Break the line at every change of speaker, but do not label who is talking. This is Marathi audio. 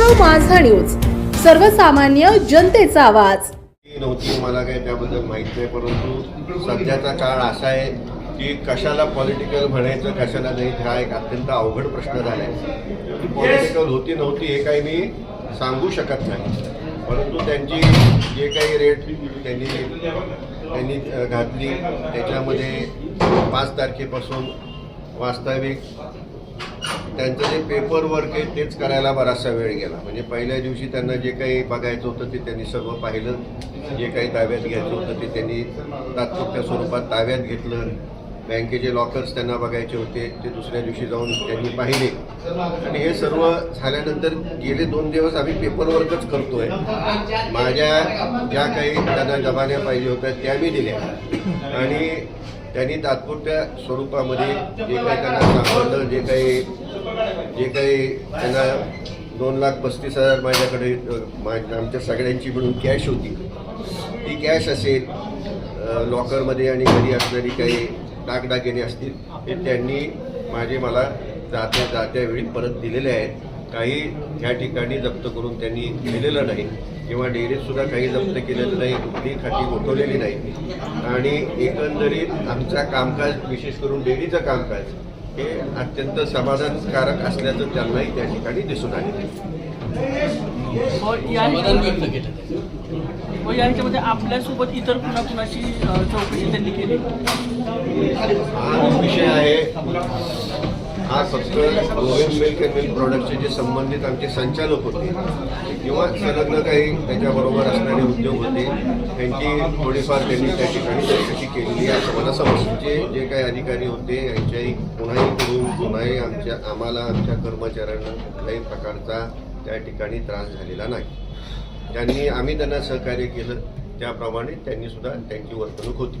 महाराष्ट्र माझा न्यूज सर्वसामान्य जनतेचा आवाज.
ती नव्हती मला काही त्याबद्दल माहीत नाही परंतु सध्याचा काळ असा आहे की कशाला पॉलिटिकल म्हणायचं कशाला नाही हा एक अत्यंत अवघड प्रश्न झाला आहे पॉलिटिकल होती नव्हती हे काही मी सांगू शकत नाही. परंतु त्यांची जे काही रेट त्यांनी त्यांनी घातली त्याच्यामध्ये पाच तारखेपासून वास्तविक त्यांचं जे पेपर वर्क आहे तेच करायला बराचसा वेळ गेला. म्हणजे पहिल्या दिवशी त्यांना जे काही बघायचं होतं ते त्यांनी सर्व पाहिलं. जे काही ताब्यात घ्यायचं होतं ते त्यांनी तात्पुरत्या स्वरूपात ताब्यात घेतलं. बँकेचे लॉकर्स त्यांना बघायचे होते. ते दुसऱ्या दिवशी जाऊन त्यांनी पाहिले. आणि हे सर्व झाल्यानंतर गेले दोन दिवस आम्ही पेपर वर्कच करतोय. माझ्या ज्या काही त्यांना जबान्या पाहिजे होत्या त्या मी दिल्या. आणि त्यांनी तात्पुरत्या स्वरूपामध्ये जे काही त्यांना सापडलं जे काही जे काही त्यांना दोन लाख पस्तीस हजार माझ्याकडे मा- आमच्या सगळ्यांची मिळून कॅश होती. ती कॅश असेल लॉकरमध्ये आणि घरी असणारी काही दागदागिने असतील हे त्यांनी माझे मला जात्या जात्या वेळी परत दिलेले आहेत. काही ह्या ठिकाणी जप्त करून त्यांनी दिलेलं नाही किंवा डेअरीत सुद्धा काही जप्त केलेलं नाही कुठली खाती गोठवलेली नाही. आणि एकंदरीत आमचा कामकाज विशेष करून डेअरीचं कामकाज हे अत्यंत समाधानकारक असल्याचं त्यांनाही त्या ठिकाणी दिसून आले.
व या व या ह्याच्यामध्ये आपल्यासोबत इतर कुणा कुणाची अ, चौकशी त्यांनी केली?
हा विषय आहे. हा फक्त गोविंद मिल्क अँड मिल्क प्रॉडक्टचे जे संबंधित आमचे संचालक होते किंवा संलग्न काही त्याच्याबरोबर असणारे उद्योग होते त्यांची थोडीफार त्यांनी त्या ठिकाणी चौकशी केलेली आहे. असं मला समजते. जे काही अधिकारी होते यांच्याही कोणाही करून कोणाही आमच्या आम्हाला आमच्या कर्मचाऱ्यांना कुठल्याही प्रकारचा त्या ठिकाणी त्रास झालेला नाही. त्यांनी आम्ही त्यांना सहकार्य केलं. त्याप्रमाणे त्यांनी सुद्धा त्यांची वर्तणूक होती.